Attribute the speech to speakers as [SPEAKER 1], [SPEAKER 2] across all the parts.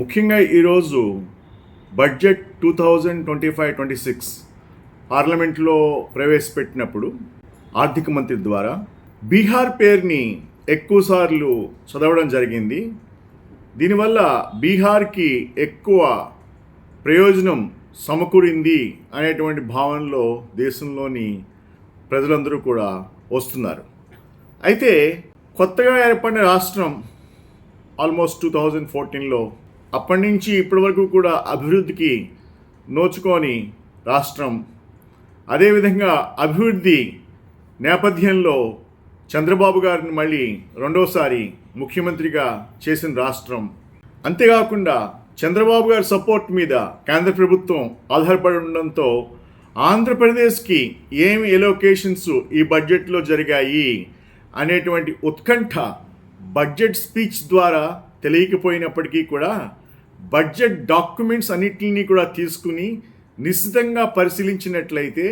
[SPEAKER 1] ముఖ్యంగా ఈరోజు budget two thousand twenty five twenty six పార్లమెంట్లో ప్రవేశపెట్టినప్పుడు ఆర్థిక మంత్రి ద్వారా బీహార్ పేరుని ఎక్కువసార్లు చదవడం జరిగింది. దీనివల్ల బీహార్కి ఎక్కువ ప్రయోజనం సమకూరింది అనేటువంటి భావనలో దేశంలోని ప్రజలందరూ కూడా వస్తున్నారు. అయితే కొత్తగా ఏర్పడిన రాష్ట్రం ఆల్మోస్ట్ టూ థౌజండ్ ఫోర్టీన్లో అప్పటి నుంచి ఇప్పటి వరకు కూడా అభివృద్ధికి నోచుకొని రాష్ట్రం అదేవిధంగా అభివృద్ధి నేపథ్యంలో చంద్రబాబు గారిని మళ్ళీ రెండోసారి ముఖ్యమంత్రిగా చేసిన రాష్ట్రం. అంతేకాకుండా చంద్రబాబు గారి సపోర్ట్ మీద కేంద్ర ప్రభుత్వం ఆధారపడి ఉండడంతో ఆంధ్రప్రదేశ్కి ఏమి ఎలోకేషన్స్ ఈ బడ్జెట్లో జరిగాయి అనేటువంటి ఉత్కంఠ బడ్జెట్ స్పీచ్ ద్వారా తెలియకపోయినప్పటికీ కూడా బడ్జెట్ డాక్యుమెంట్స్ అన్నిటిని కూడా తీసుకుని నిశ్చితంగా పరిశీలించినట్లయితే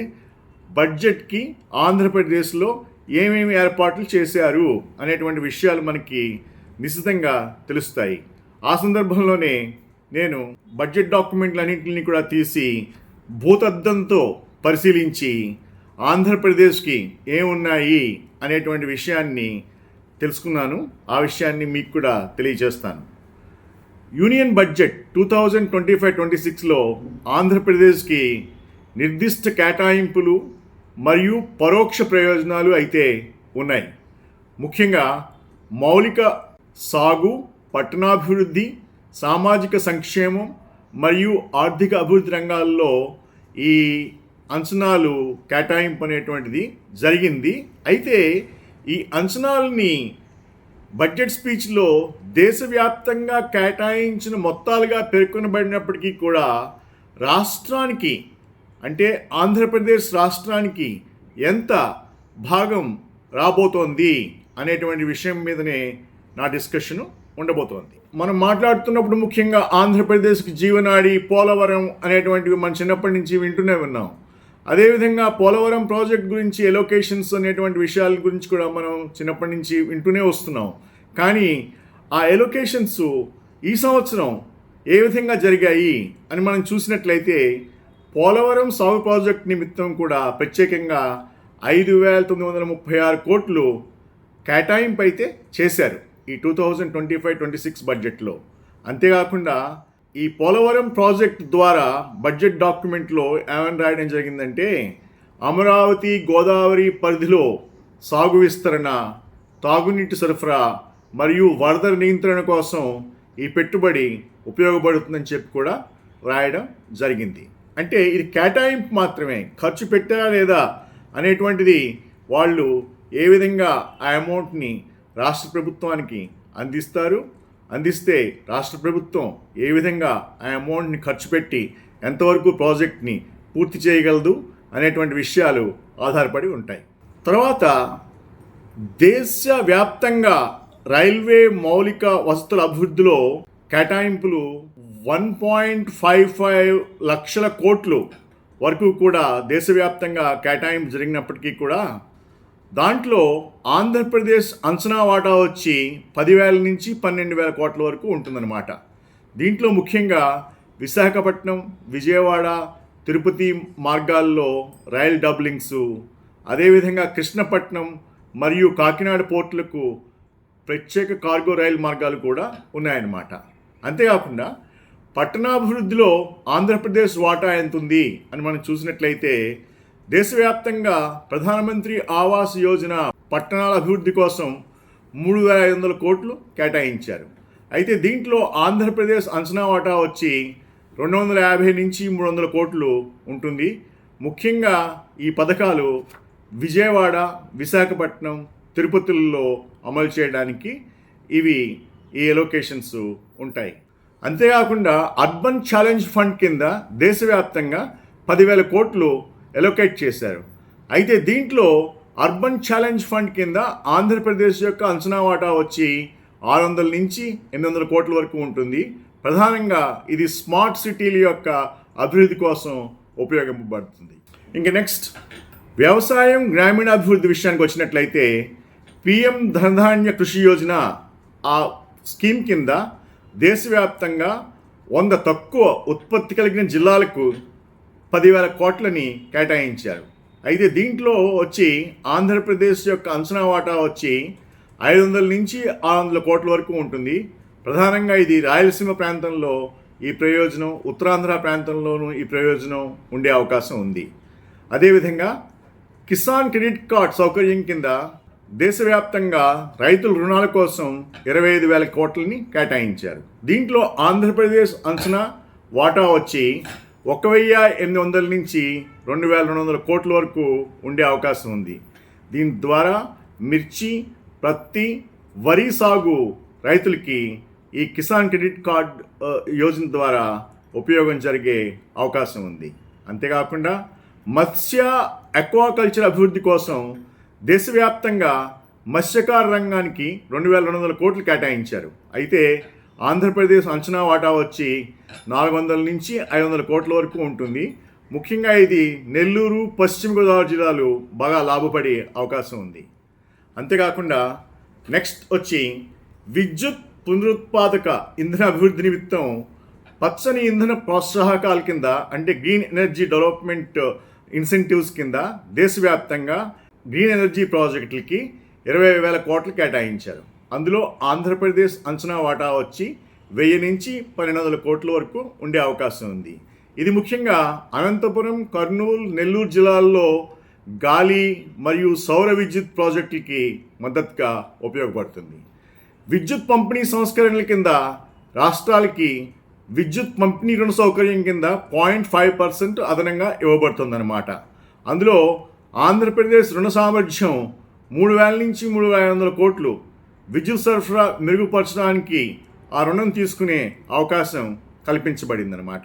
[SPEAKER 1] బడ్జెట్కి ఆంధ్రప్రదేశ్లో ఏమేమి ఏర్పాట్లు చేశారు అనేటువంటి విషయాలు మనకి నిశ్చితంగా తెలుస్తాయి. ఆ సందర్భంలోనే నేను బడ్జెట్ డాక్యుమెంట్లన్నింటినీ కూడా తీసి భూతద్దంతో పరిశీలించి ఆంధ్రప్రదేశ్కి ఏమున్నాయి అనేటువంటి విషయాన్ని తెలుసుకున్నాను. ఆ విషయాన్ని మీకు కూడా తెలియజేస్తాను. Union budget two thousand twenty five twenty సిక్స్లో ఆంధ్రప్రదేశ్కి నిర్దిష్ట కేటాయింపులు మరియు పరోక్ష ప్రయోజనాలు అయితే ఉన్నాయి. ముఖ్యంగా మౌలిక సాగు పట్టణాభివృద్ధి సామాజిక సంక్షేమం మరియు ఆర్థిక అభివృద్ధి రంగాల్లో ఈ అంచనాలు కేటాయింపు అనేటువంటిది జరిగింది. అయితే ఈ అంచనాలని బడ్జెట్ స్పీచ్లో దేశవ్యాప్తంగా కేటాయించిన మొత్తాలుగా పేర్కొనబడినప్పటికీ కూడా రాష్ట్రానికి అంటే ఆంధ్రప్రదేశ్ రాష్ట్రానికి ఎంత భాగం రాబోతోంది అనేటువంటి విషయం మీదనే నా డిస్కషను ఉండబోతోంది. మనం మాట్లాడుతున్నప్పుడు ముఖ్యంగా ఆంధ్రప్రదేశ్కి జీవనాడి పోలవరం అనేటువంటివి మనం చిన్నప్పటి నుంచి వింటూనే ఉన్నాం. అదేవిధంగా పోలవరం ప్రాజెక్ట్ గురించి ఎలొకేషన్స్ అనేటువంటి విషయాల గురించి కూడా మనం చిన్నప్పటి నుంచి వింటూనే వస్తున్నాం. కానీ ఆ ఎలొకేషన్స్ ఈ సంవత్సరం ఏ విధంగా జరిగాయి అని మనం చూసినట్లయితే పోలవరం సాగు ప్రాజెక్ట్ నిమిత్తం కూడా ప్రత్యేకంగా ఐదు వేల తొమ్మిది వందల ముప్పై ఆరు కోట్లు కేటాయింపు అయితే చేశారు ఈ two thousand twenty five twenty six బడ్జెట్లో. అంతేకాకుండా ఈ పోలవరం ప్రాజెక్ట్ ద్వారా బడ్జెట్ డాక్యుమెంట్లో ఏమని రాయడం జరిగిందంటే అమరావతి గోదావరి పరిధిలో సాగు విస్తరణ తాగునీటి సరఫరా మరియు వరద నియంత్రణ కోసం ఈ పెట్టుబడి ఉపయోగపడుతుందని చెప్పి కూడా రాయడం జరిగింది. అంటే ఇది కేటాయింపు మాత్రమే ఖర్చు పెట్టారా లేదా అనేటువంటిది వాళ్ళు ఏ విధంగా ఆ అమౌంట్ని రాష్ట్ర ప్రభుత్వానికి అందిస్తారు అందిస్తే రాష్ట్ర ప్రభుత్వం ఏ విధంగా ఆ అమౌంట్ని ఖర్చు పెట్టి ఎంతవరకు ప్రాజెక్ట్ని పూర్తి చేయగలదు అనేటువంటి విషయాలు ఆధారపడి ఉంటాయి. తర్వాత దేశవ్యాప్తంగా రైల్వే మౌలిక వసతుల అభివృద్ధిలో కేటాయింపులు వన్ పాయింట్ ఫైవ్ ఫైవ్ లక్షల కోట్లు వరకు కూడా దేశవ్యాప్తంగా కేటాయింపు జరిగినప్పటికీ కూడా దాంట్లో ఆంధ్రప్రదేశ్ అంచనా వాటా వచ్చి పదివేల నుంచి పన్నెండు వేల కోట్ల వరకు ఉంటుందన్నమాట. దీంట్లో ముఖ్యంగా విశాఖపట్నం విజయవాడ తిరుపతి మార్గాల్లో రైల్ డబ్లింగ్స్ అదేవిధంగా కృష్ణపట్నం మరియు కాకినాడ పోర్టులకు ప్రత్యేక కార్గో రైలు మార్గాలు కూడా ఉన్నాయన్నమాట. అంతేకాకుండా పట్టణాభివృద్ధిలో ఆంధ్రప్రదేశ్ వాటా ఎంత ఉంది అని మనం చూసినట్లయితే దేశవ్యాప్తంగా ప్రధానమంత్రి ఆవాస్ యోజన పట్టణాల అభివృద్ధి కోసం మూడు వేల ఐదు వందల కోట్లు కేటాయించారు. అయితే దీంట్లో ఆంధ్రప్రదేశ్ అంచనా వాటా వచ్చి రెండు వందల యాభై నుంచి మూడు వందల కోట్లు ఉంటుంది. ముఖ్యంగా ఈ పథకాలు విజయవాడ విశాఖపట్నం తిరుపతిలో అమలు చేయడానికి ఇవి ఈ ఎలొకేషన్స్ ఉంటాయి. అంతేకాకుండా అర్బన్ ఛాలెంజ్ ఫండ్ కింద దేశవ్యాప్తంగా పదివేల కోట్లు ఎలొకేట్ చేశారు. అయితే దీంట్లో అర్బన్ ఛాలెంజ్ ఫండ్ కింద ఆంధ్రప్రదేశ్ యొక్క అంచనా వాటా వచ్చి ఆరు వందల నుంచి ఎనిమిది వందల కోట్ల వరకు ఉంటుంది. ప్రధానంగా ఇది స్మార్ట్ సిటీల యొక్క అభివృద్ధి కోసం ఉపయోగింపబడుతుంది. ఇంక నెక్స్ట్ వ్యవసాయం గ్రామీణాభివృద్ధి విషయానికి వచ్చినట్లయితే పిఎం ధనధాన్య కృషి యోజన ఆ స్కీమ్ కింద దేశవ్యాప్తంగా వంద తక్కువ ఉత్పత్తి కలిగిన జిల్లాలకు పదివేల కోట్లని కేటాయించారు. అయితే దీంట్లో వచ్చి ఆంధ్రప్రదేశ్ యొక్క అంచనా వాటా వచ్చి ఐదు వందల నుంచి ఆరు వందల కోట్ల వరకు ఉంటుంది. ప్రధానంగా ఇది రాయలసీమ ప్రాంతంలో ఈ ప్రయోజనం ఉత్తరాంధ్ర ప్రాంతంలోనూ ఈ ప్రయోజనం ఉండే అవకాశం ఉంది. అదేవిధంగా కిసాన్ క్రెడిట్ కార్డ్ సౌకర్యం కింద దేశవ్యాప్తంగా రైతుల రుణాల కోసం ఇరవై ఐదు వేల కోట్లని కేటాయించారు. దీంట్లో ఆంధ్రప్రదేశ్ అంచనా వాటా వచ్చి ఒక వెయ్యి ఎనిమిది వందల నుంచి రెండు వేల రెండు వందల కోట్ల వరకు ఉండే అవకాశం ఉంది. దీని ద్వారా మిర్చి ప్రత్తి వరి సాగు రైతులకి ఈ కిసాన్ క్రెడిట్ కార్డ్ యోజన ద్వారా ఉపయోగం జరిగే అవకాశం ఉంది. అంతేకాకుండా మత్స్య అక్వాకల్చర్ అభివృద్ధి కోసం దేశవ్యాప్తంగా మత్స్యకార రంగానికి రెండు వేల రెండు వందల కోట్లు కేటాయించారు. అయితే ఆంధ్రప్రదేశ్ అంచనా వాటా వచ్చి నాలుగు వందల నుంచి ఐదు వందల కోట్ల వరకు ఉంటుంది. ముఖ్యంగా ఇది నెల్లూరు పశ్చిమ గోదావరి జిల్లాలు బాగా లాభపడే అవకాశం ఉంది. అంతేకాకుండా నెక్స్ట్ వచ్చి విద్యుత్ పునరుత్పాదక ఇంధన అభివృద్ధి నిమిత్తం పచ్చని ఇంధన ప్రోత్సాహకాల కింద అంటే గ్రీన్ ఎనర్జీ డెవలప్మెంట్ ఇన్సెంటివ్స్ కింద దేశవ్యాప్తంగా గ్రీన్ ఎనర్జీ ప్రాజెక్టులకి ఇరవై వేల కోట్లు కేటాయించారు. అందులో ఆంధ్రప్రదేశ్ అంచనా వాటా వచ్చి వెయ్యి నుంచి పన్నెండు వందల కోట్ల వరకు ఉండే అవకాశం ఉంది. ఇది ముఖ్యంగా అనంతపురం కర్నూలు నెల్లూరు జిల్లాల్లో గాలి మరియు సౌర విద్యుత్ ప్రాజెక్టులకి మద్దతుగా ఉపయోగపడుతుంది. విద్యుత్ పంపిణీ సంస్కరణల కింద రాష్ట్రాలకి విద్యుత్ పంపిణీ రుణ సౌకర్యం కింద పాయింట్ ఫైవ్ పర్సెంట్ అదనంగా ఇవ్వబడుతుందన్నమాట. అందులో ఆంధ్రప్రదేశ్ రుణ సామర్థ్యం మూడు వేల నుంచి మూడు వేల ఐదు వందల కోట్లు విద్యుత్ సరఫరా మెరుగుపరచడానికి ఆ రుణం తీసుకునే అవకాశం కల్పించబడిందనమాట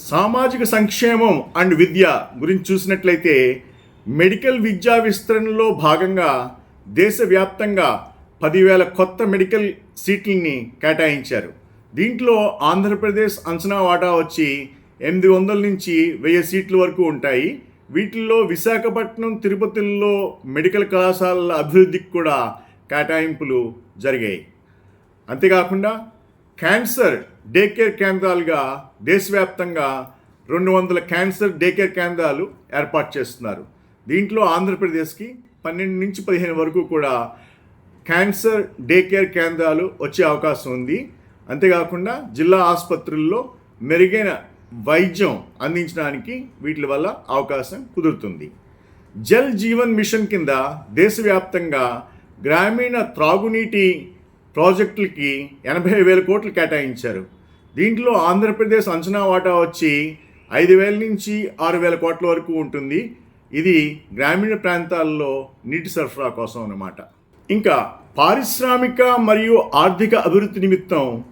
[SPEAKER 1] సామాజిక సంక్షేమం అండ్ విద్య గురించి చూసినట్లయితే మెడికల్ విద్యా విస్తరణలో భాగంగా దేశవ్యాప్తంగా పదివేల కొత్త మెడికల్ సీట్లని కేటాయించారు. దీంట్లో ఆంధ్రప్రదేశ్ అంచనా వాటా వచ్చి ఎనిమిది వందల నుంచి వెయ్యి సీట్ల వరకు ఉంటాయి. వీటిల్లో విశాఖపట్నం తిరుపతిలో మెడికల్ కళాశాలల అభివృద్ధికి కూడా కేటాయింపులు జరిగాయి. అంతేకాకుండా క్యాన్సర్ డే కేర్ కేంద్రాలుగా దేశవ్యాప్తంగా రెండు వందల క్యాన్సర్ డే కేర్ కేంద్రాలు ఏర్పాటు చేస్తున్నారు. దీంట్లో ఆంధ్రప్రదేశ్కి పన్నెండు నుంచి పదిహేను వరకు కూడా క్యాన్సర్ డే కేర్ కేంద్రాలు వచ్చే అవకాశం ఉంది. అంతేకాకుండా జిల్లా ఆసుపత్రుల్లో మెరుగైన వైద్యం అందించడానికి వీటి వల్ల అవకాశం కుదురుతుంది. జల్ జీవన్ మిషన్ కింద దేశవ్యాప్తంగా గ్రామీణ త్రాగునీటి ప్రాజెక్టులకి ఎనభై వేల కోట్లు కేటాయించారు. దీంట్లో ఆంధ్రప్రదేశ్ అంచనా వాటా వచ్చి ఐదు వేల నుంచి ఆరు వేల కోట్ల వరకు ఉంటుంది. ఇది గ్రామీణ ప్రాంతాల్లో నీటి సరఫరా కోసం అన్నమాట. ఇంకా పారిశ్రామిక మరియు ఆర్థిక అభివృద్ధి నిమిత్తం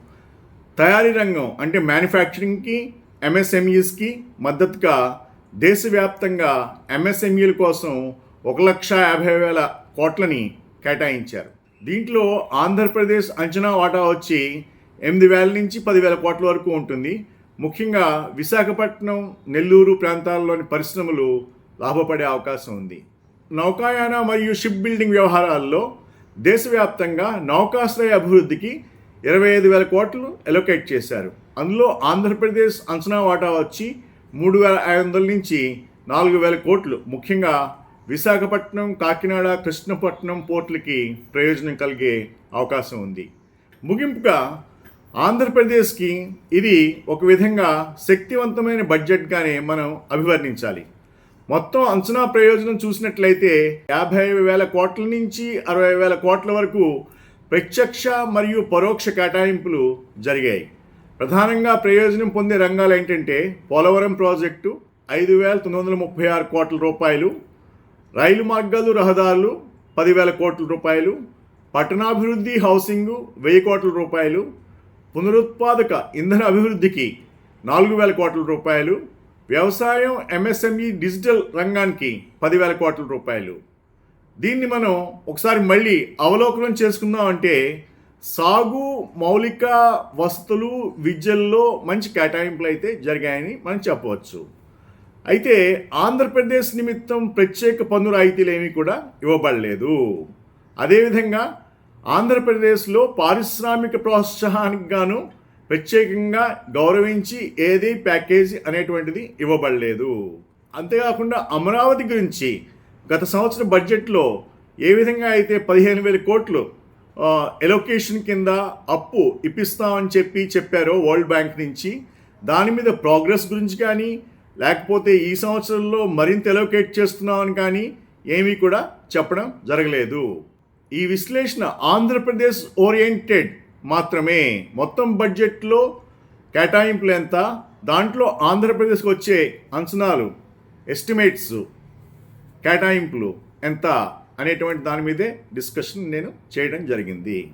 [SPEAKER 1] తయారీ రంగం అంటే మ్యానుఫ్యాక్చరింగ్కి ఎంఎస్ఎంఈస్కి మద్దతుగా దేశవ్యాప్తంగా ఎంఎస్ఎంఈల కోసం ఒక లక్ష యాభై వేల కోట్లని కేటాయించారు. దీంట్లో ఆంధ్రప్రదేశ్ అంచనా వాటా వచ్చి ఎనిమిది వేల నుంచి పదివేల కోట్ల వరకు ఉంటుంది. ముఖ్యంగా విశాఖపట్నం నెల్లూరు ప్రాంతాల్లోని పరిశ్రమలు లాభపడే అవకాశం ఉంది. నౌకాయాన మరియు షిప్ బిల్డింగ్ వ్యవహారాల్లో దేశవ్యాప్తంగా నౌకాశ్రయ అభివృద్ధికి ఇరవై ఐదు వేల కోట్లు ఎలొకేట్ చేశారు. అందులో ఆంధ్రప్రదేశ్ అంచనా వాటా వచ్చి మూడు వేల ఐదు వందల నుంచి నాలుగు వేల కోట్లు ముఖ్యంగా విశాఖపట్నం కాకినాడ కృష్ణపట్నం పోర్టులకి ప్రయోజనం కలిగే అవకాశం ఉంది. ముగింపుగా ఆంధ్రప్రదేశ్కి ఇది ఒక విధంగా శక్తివంతమైన బడ్జెట్గానే మనం అభివర్ణించాలి. మొత్తం అంచనా ప్రయోజనం చూసినట్లయితే యాభై వేల కోట్ల నుంచి అరవై వేల కోట్ల వరకు ప్రత్యక్ష మరియు పరోక్ష కేటాయింపులు జరిగాయి. ప్రధానంగా ప్రయోజనం పొందే రంగాలు ఏంటంటే పోలవరం ప్రాజెక్టు ఐదు వేల తొమ్మిది వందల ముప్పై ఆరు కోట్ల రూపాయలు రైలు మార్గాలు రహదారులు పదివేల కోట్ల రూపాయలు పట్టణాభివృద్ధి హౌసింగ్ వెయ్యి కోట్ల రూపాయలు పునరుత్పాదక ఇంధన అభివృద్ధికి నాలుగు వేల కోట్ల రూపాయలు వ్యవసాయం ఎంఎస్ఎంఈ డిజిటల్ రంగానికి పదివేల కోట్ల రూపాయలు. దీన్ని మనం ఒకసారి మళ్ళీ అవలోకనం చేసుకుందాం అంటే సాగు మౌలిక వసతులు విద్యల్లో మంచి కేటాయింపులు అయితే జరిగాయని మనం చెప్పవచ్చు. అయితే ఆంధ్రప్రదేశ్ నిమిత్తం ప్రత్యేక పన్ను రాయితీలేమీ కూడా ఇవ్వబడలేదు. అదేవిధంగా ఆంధ్రప్రదేశ్లో పారిశ్రామిక ప్రోత్సాహానికి గాను ప్రత్యేకంగా గౌరవించి ఏది ప్యాకేజీ అనేటువంటిది ఇవ్వబడలేదు. అంతేకాకుండా అమరావతి గురించి గత సంవత్సరం బడ్జెట్లో ఏ విధంగా అయితే పదిహేను వేల కోట్లు ఎలొకేషన్ కింద అప్పు ఇప్పిస్తామని చెప్పి చెప్పారో వరల్డ్ బ్యాంక్ నుంచి దాని మీద ప్రోగ్రెస్ గురించి కానీ లేకపోతే ఈ సంవత్సరంలో మరింత ఎలోకేట్ చేస్తున్నామని కానీ ఏమీ కూడా చెప్పడం జరగలేదు. ఈ విశ్లేషణ ఆంధ్రప్రదేశ్ ఓరియంటెడ్ మాత్రమే. మొత్తం బడ్జెట్లో కేటాయింపులు ఎంత? దాంట్లో ఆంధ్రప్రదేశ్కి వచ్చే అంచనాలు ఎస్టిమేట్స్ కేటాయింపులు ఎంత? అనేటువంటి దాని మీదే డిస్కషన్ నేను చేయడం జరిగింది.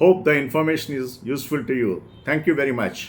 [SPEAKER 1] Hope the information is useful to you thank you very much